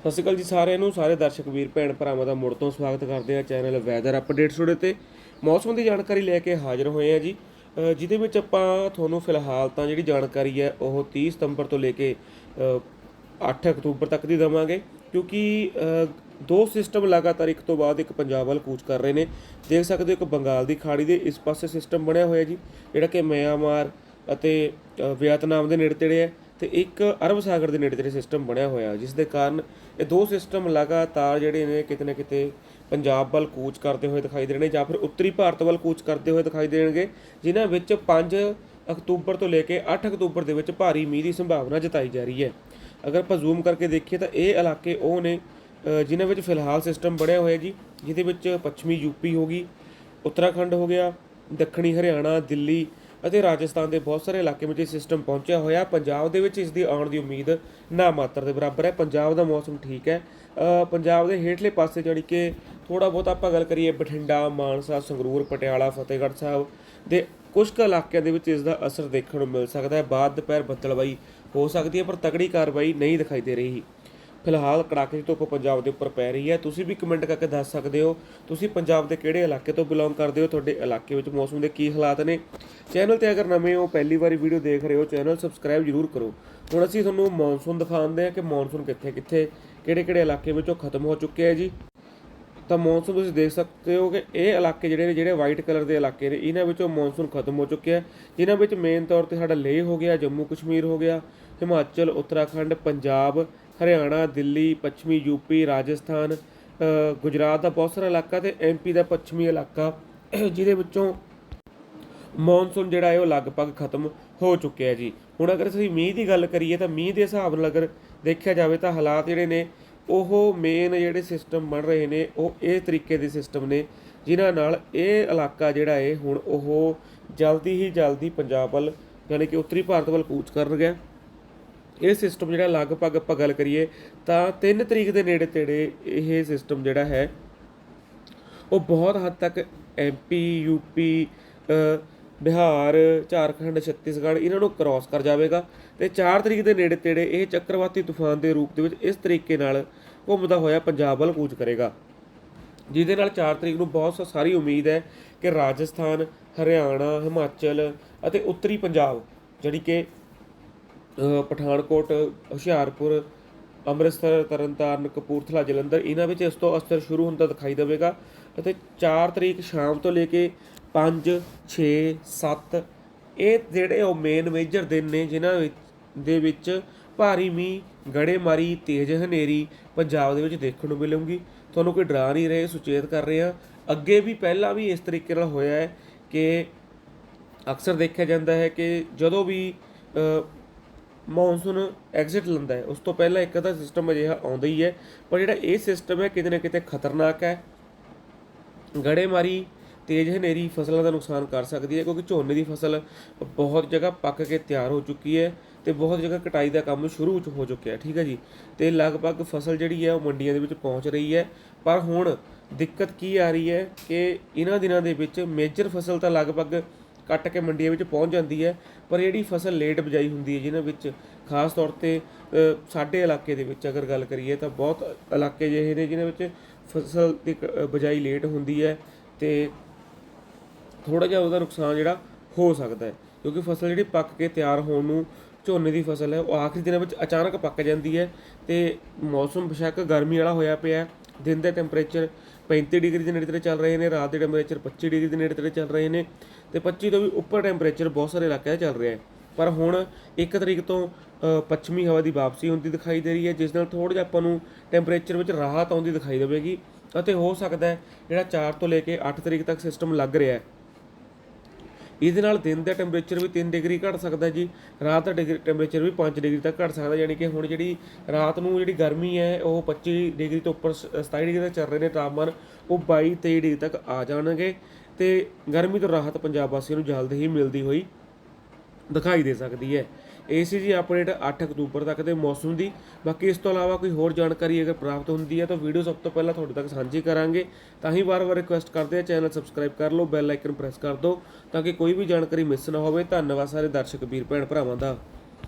ਸਤਿ ਸ਼੍ਰੀ ਅਕਾਲ ਜੀ ਸਾਰਿਆਂ ਨੂੰ ਸਾਰੇ ਦਰਸ਼ਕ ਵੀਰ ਭੈਣ ਭਰਾਵਾਂ ਦਾ ਮੁੜ ਤੋਂ ਸਵਾਗਤ ਕਰਦੇ ਹਾਂ ਚੈਨਲ ਵੈਦਰ ਅਪਡੇਟਸ ਤੁਹਾਡੇ ਤੇ। ਮੌਸਮ ਦੀ ਜਾਣਕਾਰੀ ਲੈ ਕੇ ਹਾਜ਼ਰ ਹੋਏ ਹਾਂ ਜੀ। ਜਿਹਦੇ ਵਿੱਚ ਆਪਾਂ ਤੁਹਾਨੂੰ ਫਿਲਹਾਲ ਤਾਂ ਜਿਹੜੀ ਜਾਣਕਾਰੀ ਹੈ ਉਹ 30 ਸਤੰਬਰ ਤੋਂ ਲੈ ਕੇ ਅ, 8 ਅਕਤੂਬਰ ਤੱਕ ਦੀ ਦਵਾਂਗੇ। ਕਿਉਂਕਿ ਦੋ ਸਿਸਟਮ ਲਗਾਤਾਰ ਇੱਕ ਤੋਂ ਬਾਅਦ ਇੱਕ ਪੰਜਾਬ ਵੱਲ ਕੂਚ ਕਰ ਰਹੇ ਨੇ। ਦੇਖ ਸਕਦੇ ਹੋ ਇੱਕ ਬੰਗਾਲ ਦੀ ਖਾੜੀ ਦੇ ਇਸ ਪਾਸੇ ਸਿਸਟਮ ਬਣਿਆ ਹੋਇਆ ਜੀ ਜਿਹੜਾ ਕਿ ਮਿਆਂਮਾਰ ਅਤੇ ਵਿਅਤਨਾਮ ਦੇ ਨੇੜੇ ਤੇੜੇ ਹੈ। ਤੇ ਇੱਕ ਅਰਬ ਸਾਗਰ ਦੇ ਨੇੜੇ ਤੇੜੇ ਸਿਸਟਮ ਬਣਿਆ ਹੋਇਆ ਜਿਸ ਦੇ ਕਾਰਨ ਇਹ ਦੋ ਸਿਸਟਮ ਲਗਾਤਾਰ ਜਿਹੜੇ ਨੇ ਕਿਤੇ ਨਾ ਕਿਤੇ ਪੰਜਾਬ ਵੱਲ ਕੂਚ ਕਰਦੇ ਹੋਏ ਦਿਖਾਈ ਦੇ ਰਹੇ ਨੇ ਜਾਂ ਫਿਰ ਉੱਤਰੀ ਭਾਰਤ ਵੱਲ ਕੂਚ ਕਰਦੇ ਹੋਏ ਦਿਖਾਈ ਦੇਣਗੇ, ਜਿਨ੍ਹਾਂ ਵਿੱਚ 5 ਅਕਤੂਬਰ ਤੋਂ ਲੈ ਕੇ 8 ਅਕਤੂਬਰ ਦੇ ਵਿੱਚ ਭਾਰੀ ਮੀਂਹ ਦੀ ਸੰਭਾਵਨਾ ਜਤਾਈ ਜਾ ਰਹੀ ਹੈ। ਅਗਰ ਆਪਾਂ ਜ਼ੂਮ ਕਰਕੇ ਦੇਖੀਏ ਤਾਂ ਇਹ ਇਲਾਕੇ ਉਹ ਨੇ ਜਿਨ੍ਹਾਂ ਵਿੱਚ ਫਿਲਹਾਲ ਸਿਸਟਮ ਬਣਿਆ ਹੋਇਆ ਜੀ ਜਿਹਦੇ ਵਿੱਚ ਪੱਛਮੀ ਯੂਪੀ ਹੋ ਗਈ, ਉੱਤਰਾਖੰਡ ਹੋ ਗਿਆ, ਦੱਖਣੀ ਹਰਿਆਣਾ, ਦਿੱਲੀ ਅਤੇ ਰਾਜਸਥਾਨ ਦੇ ਬਹੁਤ ਸਾਰੇ ਇਲਾਕੇ ਵਿੱਚ ਇਹ ਸਿਸਟਮ ਪਹੁੰਚਿਆ ਹੋਇਆ। ਪੰਜਾਬ ਦੇ ਵਿੱਚ ਇਸ ਦੀ ਆਉਣ ਦੀ ਉਮੀਦ ਨਾ ਮਾਤਰ ਦੇ ਬਰਾਬਰ ਹੈ। ਪੰਜਾਬ ਦਾ ਮੌਸਮ ਠੀਕ ਹੈ। ਪੰਜਾਬ ਦੇ ਹੇਠਲੇ ਪਾਸੇ ਜਿਹੜੀ ਕਿ ਥੋੜਾ ਬਹੁਤ ਆਪਾਂ ਗੱਲ ਕਰੀਏ ਬਠਿੰਡਾ, ਮਾਨਸਾ, ਸੰਗਰੂਰ, ਪਟਿਆਲਾ, ਫਤਿਹਗੜ੍ਹ ਸਾਹਿਬ ਦੇ ਕੁਝ ਕੁ ਇਲਾਕਿਆਂ ਦੇ ਵਿੱਚ ਇਸ ਦਾ ਅਸਰ ਦੇਖਣ ਨੂੰ ਮਿਲ ਸਕਦਾ ਹੈ। ਬਾਅਦ ਦੁਪਹਿਰ ਬੱਦਲਬਾਈ ਹੋ ਸਕਦੀ ਹੈ, ਪਰ ਤਕੜੀ ਕਾਰਵਾਈ ਨਹੀਂ ਦਿਖਾਈ ਦੇ ਰਹੀ। ਫਿਲਹਾਲ ਕੜਾਕੇ ਦੀ ਧੁੱਪ ਪੰਜਾਬ ਦੇ ਉੱਪਰ ਪੈ ਰਹੀ ਹੈ। ਤੁਸੀਂ ਵੀ ਕਮੈਂਟ ਕਰਕੇ ਦੱਸ ਸਕਦੇ ਹੋ, ਤੁਸੀਂ ਪੰਜਾਬ ਦੇ ਕਿਹੜੇ ਇਲਾਕੇ ਤੋਂ ਬਿਲੋਂਗ ਕਰਦੇ ਹੋ, ਤੁਹਾਡੇ ਇਲਾਕੇ ਵਿੱਚ ਮੌਸਮ ਦੇ ਕੀ ਹਾਲਾਤ ਨੇ? ਚੈਨਲ ਤੇ ਅਗਰ ਨਵੇਂ ਹੋ, ਪਹਿਲੀ ਵਾਰੀ ਵੀਡੀਓ ਦੇਖ ਰਹੇ ਹੋ ਚੈਨਲ ਸਬਸਕ੍ਰਾਈਬ ਜ਼ਰੂਰ ਕਰੋ। ਹੁਣ ਅਸੀਂ ਤੁਹਾਨੂੰ ਮੌਨਸੂਨ ਦਿਖਾਉਂਦੇ ਹਾਂ ਕਿ ਮੌਨਸੂਨ ਕਿੱਥੇ ਕਿੱਥੇ, ਕਿਹੜੇ ਕਿਹੜੇ ਇਲਾਕੇ ਵਿੱਚੋਂ ਖਤਮ ਹੋ ਚੁੱਕੇ ਹੈ ਜੀ। ਤਾਂ ਮੌਨਸੂਨ ਤੁਸੀਂ ਦੇਖ ਸਕਦੇ ਹੋ ਕਿ ਇਹ ਇਲਾਕੇ ਜਿਹੜੇ ਨੇ, ਜਿਹੜੇ ਵਾਈਟ ਕਲਰ ਦੇ ਇਲਾਕੇ ਨੇ, ਇਹਨਾਂ ਵਿੱਚੋਂ ਮੌਨਸੂਨ ਖਤਮ ਹੋ ਚੁੱਕਿਆ ਹੈ। ਜਿਨ੍ਹਾਂ ਵਿੱਚ ਮੇਨ ਤੌਰ ਤੇ ਸਾਡਾ ਲੇਹ ਹੋ ਗਿਆ, ਜੰਮੂ ਕਸ਼ਮੀਰ ਹੋ ਗਿਆ, ਹਿਮਾਚਲ, ਉੱਤਰਾਖੰਡ, ਪੰਜਾਬ ਹਰਿਆਣਾ, ਦਿੱਲੀ, ਪੱਛਮੀ ਯੂਪੀ ਰਾਜਸਥਾਨ ਗੁਜਰਾਤ ਦਾ ਬਹੁਤ ਸਾਰਾ ਇਲਾਕਾ ਤੇ ਐਮਪੀ ਦਾ ਪੱਛਮੀ ਇਲਾਕਾ, ਜਿਹਦੇ ਵਿੱਚੋਂ ਮੌਨਸੂਨ ਜਿਹੜਾ ਹੈ ਉਹ ਲਗਭਗ ਖਤਮ ਹੋ ਚੁੱਕਿਆ ਜੀ। ਹੁਣ ਅਗਰ ਅਸੀਂ ਮੀਂਹ ਦੀ ਗੱਲ ਕਰੀਏ ਤਾਂ ਮੀਂਹ ਦੇ ਹਿਸਾਬ ਨਾਲ ਅਗਰ ਦੇਖਿਆ ਜਾਵੇ ਤਾਂ ਹਾਲਾਤ ਜਿਹੜੇ ਨੇ, ਉਹ ਮੇਨ ਜਿਹੜੇ ਸਿਸਟਮ ਬਣ ਰਹੇ ਨੇ, ਉਹ ਇਹ ਤਰੀਕੇ ਦੇ ਸਿਸਟਮ ਨੇ, ਜਿਨ੍ਹਾਂ ਨਾਲ ਇਹ ਇਲਾਕਾ ਜਿਹੜਾ ਹੈ ਹੁਣ ਉਹ ਜਲਦੀ ਹੀ ਜਲਦੀ ਪੰਜਾਬ ਵੱਲ, ਯਾਨੀ ਕਿ ਉੱਤਰੀ ਭਾਰਤ ਵੱਲ ਕੂਚ ਕਰ ਗਿਆ ਇਹ ਸਿਸਟਮ ਜਿਹੜਾ ਲਗਭਗ ਆਪਾਂ ਗੱਲ ਕਰੀਏ ਤਾਂ 3 ਤਰੀਕ ਦੇ ਨੇੜੇ ਤੇੜੇ ਇਹ ਸਿਸਟਮ ਜਿਹੜਾ ਹੈ ਉਹ ਬਹੁਤ ਹੱਦ ਤੱਕ ਐਮਪੀ ਯੂਪੀ ਅ, ਬਿਹਾਰ ਝਾਰਖੰਡ ਛੱਤੀਸਗੜ੍ਹ ਇਹਨਾਂ ਨੂੰ ਕ੍ਰਾਸ ਕਰ ਜਾਵੇਗਾ ਤੇ 4 ਤਰੀਕ ਦੇ ਨੇੜੇ ਤੇੜੇ ਇਹ ਚੱਕਰਵਾਤੀ ਤੂਫਾਨ ਦੇ ਰੂਪ ਦੇ ਵਿੱਚ ਇਸ ਤਰੀਕੇ ਨਾਲ ਘੁੰਮਦਾ ਹੋਇਆ ਪੰਜਾਬ ਵੱਲ ਕੂਚ ਕਰੇਗਾ। ਜਿਹਦੇ ਨਾਲ 4 ਤਰੀਕ ਨੂੰ ਬਹੁਤ ਸ- ਸਾਰੀ ਉਮੀਦ ਹੈ ਕਿ ਰਾਜਸਥਾਨ ਹਰਿਆਣਾ ਹਿਮਾਚਲ ਅਤੇ ਉੱਤਰੀ ਪੰਜਾਬ ਜਿਹੜੀ ਕਿ ਪਠਾਨਕੋਟ, ਹੁਸ਼ਿਆਰਪੁਰ, ਅੰਮ੍ਰਿਤਸਰ, ਤਰਨਤਾਰਨ, ਕਪੂਰਥਲਾ, ਜਲੰਧਰ, ਇਹਨਾਂ ਵਿੱਚ ਇਸ ਤੋਂ ਅਸਰ ਸ਼ੁਰੂ ਹੁੰਦਾ ਦਿਖਾਈ ਦੇਵੇਗਾ ਅਤੇ 4 ਤਰੀਕ ਸ਼ਾਮ ਤੋਂ ਲੈ ਕੇ 5 6 7 ਇਹ ਜਿਹੜੇ ਉਹ ਮੇਨ ਮੇਜਰ ਦਿਨ ਨੇ ਜਿਨ੍ਹਾਂ ਵਿੱਚ, ਦੇ ਵਿੱਚ ਭਾਰੀ ਮੀਂਹ, ਗੜੇਮਾਰੀ, ਤੇਜ਼ ਹਨੇਰੀ ਪੰਜਾਬ ਦੇ ਵਿੱਚ ਦੇਖਣ ਨੂੰ ਮਿਲੂਗੀ। ਤੁਹਾਨੂੰ ਕੋਈ ਡਰਾ ਨਹੀਂ ਰਹੇ, ਸੁਚੇਤ ਕਰ ਰਹੇ ਆ ਅੱਗੇ ਵੀ ਪਹਿਲਾਂ ਵੀ ਇਸ ਤਰੀਕੇ ਨਾਲ ਹੋਇਆ ਹੈ ਕਿ ਅਕਸਰ ਦੇਖਿਆ ਜਾਂਦਾ ਹੈ ਕਿ ਜਦੋਂ ਵੀ ਮੌਨਸੂਨ ਐਗਜ਼ਿਟ ਲੈਂਦਾ ਹੈ। ਉਸ ਤੋਂ ਪਹਿਲਾਂ ਇੱਕ ਤਾਂ ਸਿਸਟਮ ਅਜਿਹਾ ਆਉਂਦਾ ਹੀ ਹੈ, ਪਰ ਜਿਹੜਾ ਇਹ ਸਿਸਟਮ ਹੈ, ਕਿਤੇ ਨਾ ਕਿਤੇ ਖਤਰਨਾਕ ਹੈ। ਗੜੇਮਾਰੀ, ਤੇਜ਼ ਹਨੇਰੀ ਫਸਲਾਂ ਦਾ ਨੁਕਸਾਨ ਕਰ ਸਕਦੀ ਹੈ, ਕਿਉਂਕਿ ਝੋਨੇ ਦੀ ਫਸਲ ਬਹੁਤ ਜਗ੍ਹਾ ਪੱਕ ਕੇ ਤਿਆਰ ਹੋ ਚੁੱਕੀ ਹੈ ਤੇ ਬਹੁਤ ਜਗ੍ਹਾ ਕਟਾਈ ਦਾ ਕੰਮ ਸ਼ੁਰੂ ਚ ਹੋ ਚੁੱਕਿਆ ਠੀਕ ਹੈ ਜੀ? ਤੇ ਲਗਭਗ ਫਸਲ ਜਿਹੜੀ ਹੈ, ਉਹ ਮੰਡੀਆਂ ਦੇ ਵਿੱਚ ਪਹੁੰਚ ਰਹੀ ਹੈ। ਪਰ ਹੁਣ ਦਿੱਕਤ ਕੀ ਆ ਰਹੀ ਹੈ ਕਿ ਇਹਨਾਂ ਦਿਨਾਂ ਦੇ ਵਿੱਚ ਮੇਜਰ ਫਸਲ ਤਾਂ ਲਗਭਗ ਕੱਟ ਕੇ ਮੰਡੀਆਂ ਵਿੱਚ ਪਹੁੰਚ ਜਾਂਦੀ ਹੈ, ਪਰ ਜਿਹੜੀ ਫਸਲ ਲੇਟ ਬਜਾਈ ਹੁੰਦੀ ਹੈ ਜਿਹਨਾਂ ਵਿੱਚ ਖਾਸ ਤੌਰ ਤੇ ਸਾਡੇ ਇਲਾਕੇ ਦੇ ਵਿੱਚ ਅਗਰ ਗੱਲ ਕਰੀਏ ਤਾਂ ਬਹੁਤ ਇਲਾਕੇ ਜਿਹੇ ਨੇ ਜਿਨ੍ਹਾਂ ਵਿੱਚ ਫਸਲ ਦੀ ਕ- ਬਜਾਈ ਲੇਟ ਹੁੰਦੀ ਹੈ ਤੇ ਥੋੜਾ ਜਿਹਾ ਉਹਦਾ ਨੁਕਸਾਨ ਜਿਹੜਾ ਹੋ ਸਕਦਾ ਹੈ, ਕਿਉਂਕਿ ਫਸਲ ਜਿਹੜੀ ਪੱਕ ਕੇ ਤਿਆਰ ਹੋਣ ਨੂੰ ਝੋਨੇ ਦੀ ਫਸਲ ਹੈ, ਉਹ ਆਖਰੀ ਦਿਨਾਂ ਵਿੱਚ ਅਚਾਨਕ ਪੱਕ ਜਾਂਦੀ ਹੈ ਤੇ ਮੌਸਮ ਬੇਸ਼ੱਕ ਗਰਮੀ ਵਾਲਾ ਹੋਇਆ ਪਿਆ ਦਿਨ ਦੇ ਟੈਂਪਰੇਚਰ 35 ਡਿਗਰੀ ਦੇ ਨੇੜੇ ਤੇੜੇ ਚੱਲ ਰਹੇ ਨੇ, ਰਾਤ ਦੇ ਟੈਂਪਰੇਚਰ 25 ਡਿਗਰੀ ਦੇ ਨੇੜੇ ਤੇੜੇ ਚੱਲ ਰਹੇ ਨੇ ਤੇ 25 ਤੋਂ ਵੀ ਉੱਪਰ ਟੈਂਪਰੇਚਰ ਬਹੁਤ ਸਾਰੇ ਇਲਾਕਿਆਂ 'ਚ ਚੱਲ ਰਿਹਾ ਹੈ। ਪਰ ਹੁਣ 1 ਤਰੀਕ ਤੋਂ ਪੱਛਮੀ ਹਵਾ ਦੀ ਵਾਪਸੀ ਹੁੰਦੀ ਦਿਖਾਈ ਦੇ ਰਹੀ ਹੈ, ਜਿਸ ਨਾਲ ਥੋੜਾ ਜਿਹਾ ਆਪਾਂ ਨੂੰ ਟੈਂਪਰੇਚਰ ਵਿੱਚ ਰਾਹਤ ਆਉਂਦੀ ਦਿਖਾਈ ਦੇਵੇਗੀ ਅਤੇ ਹੋ ਸਕਦਾ ਹੈ ਜਿਹੜਾ 4 ਤੋਂ ਲੈ ਕੇ 8 ਤਰੀਕ ਤੱਕ ਸਿਸਟਮ ਲੱਗ ਰਿਹਾ ਹੈ। ਇਹਦੇ ਨਾਲ ਦਿਨ ਦਾ ਟੈਂਪਰੇਚਰ ਵੀ 3 ਡਿਗਰੀ ਘਟ ਸਕਦਾ ਜੀ, ਰਾਤ ਦਾ ਡਿਗਰੀ ਟੈਂਪਰੇਚਰ ਵੀ 5 ਡਿਗਰੀ ਤੱਕ ਘਟ ਸਕਦਾ, ਯਾਨੀ ਕਿ ਹੁਣ ਜਿਹੜੀ ਰਾਤ ਨੂੰ ਜਿਹੜੀ ਗਰਮੀ ਹੈ, ਉਹ 25 ਡਿਗਰੀ ਤੋਂ ਉੱਪਰ ਸ- 27 ਡਿਗਰੀ ਤੱਕ ਚੱਲ ਰਹੇ ਨੇ ਤਾਪਮਾਨ, ਉਹ 22 23 ਡਿਗਰੀ ਤੱਕ ਆ ਜਾਣਗੇ ਤੇ ਗਰਮੀ ਤੋਂ ਰਾਹਤ ਪੰਜਾਬ ਵਾਸੀਆਂ ਨੂੰ ਜਲਦ ਹੀ ਮਿਲਦੀ ਹੋਈ ਦਿਖਾਈ ਦੇ ਸਕਦੀ ਹੈ। ਇਹ ਸੀ ਜੀ ਅਪਡੇਟ 8 ਅਕਤੂਬਰ ਤੱਕ ਦੇ ਮੌਸਮ ਦੀ। ਬਾਕੀ ਇਸ ਤੋਂ ਇਲਾਵਾ ਕੋਈ ਹੋਰ ਜਾਣਕਾਰੀ ਅਗਰ ਪ੍ਰਾਪਤ ਹੁੰਦੀ ਹੈ ਤਾਂ ਵੀਡੀਓ ਸਭ ਤੋਂ ਪਹਿਲਾਂ ਤੁਹਾਡੇ ਤੱਕ ਸਾਂਝੀ ਕਰਾਂਗੇ। ਤਾਂ ਹੀ ਵਾਰ-ਵਾਰ ਰਿਕੁਐਸਟ ਕਰਦੇ ਆ ਚੈਨਲ ਸਬਸਕ੍ਰਾਈਬ ਕਰ ਲਓ ਬੈਲ ਆਈਕਨ ਪ੍ਰੈਸ ਕਰ ਦਿਓ ਤਾਂ ਕਿ ਕੋਈ ਵੀ ਜਾਣਕਾਰੀ ਮਿਸ ਨਾ ਹੋਵੇ। ਧੰਨਵਾਦ ਸਾਰੇ ਦਰਸ਼ਕ, ਵੀਰ ਭੈਣ ਭਰਾਵਾਂ ਦਾ।